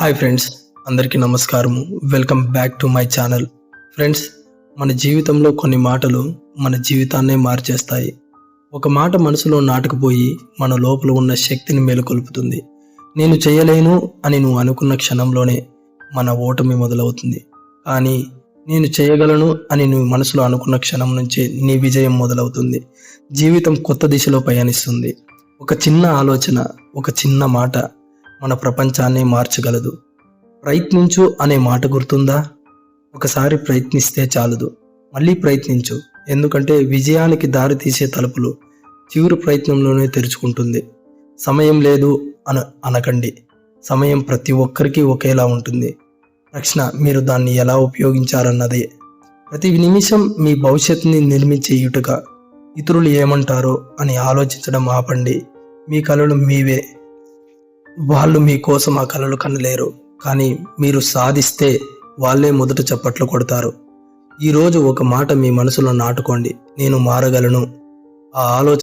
Hi friends అందరికీ నమస్కారము. Welcome back to my channel. Friends మన జీవితంలో కొన్ని మాటలు మన జీవితాన్నే మార్చేస్తాయి. ఒక మాట మనసులో నాటుకుపోయి మన లోపల ఉన్న శక్తిని మేలుకొల్పుతుంది. నేను చేయలేను అని నువ్వు అనుకున్న క్షణంలోనే మన ఓటమి మొదలవుతుంది. కానీ నేను చేయగలను అని నువ్వు మనసులో అనుకున్న క్షణం నుంచే నీ విజయం మొదలవుతుంది. జీవితం కొత్త దిశలో పయనిస్తుంది ఒక చిన్న ఆలోచన ఒక చిన్న మాట మన ప్రపంచాన్ని మార్చగలదు. ప్రయత్నించు అనే మాట గుర్తుందా? ఒకసారి ప్రయత్నిస్తే చాలదు. మళ్ళీ ప్రయత్నించు. ఎందుకంటే విజయానికి దారి తీసే తలుపులు చివరి ప్రయత్నంలోనే తెరుచుకుంటుంది. సమయం లేదు అన అనకండి. సమయం ప్రతి ఒక్కరికి ఒకేలా ఉంటుంది. రక్షణ మీరు దాన్ని ఎలా ఉపయోగించారన్నదే. ప్రతి నిమిషం మీ భవిష్యత్తుని నిర్మించే ఇటుక. ఇతరులు ఏమంటారో అని ఆలోచించడం ఆపండి. మీ కళలు మీవే. వాళ్ళు మీకోసం ఆ కళలు కనలేరు కానీ మీరు సాధిస్తే వాళ్ళే మొదట చప్పట్లు కొడతారు. ఈరోజు ఒక మాట మీ మనసులో నాటుకోండి నేను మారగలను. ఆ ఆలోచన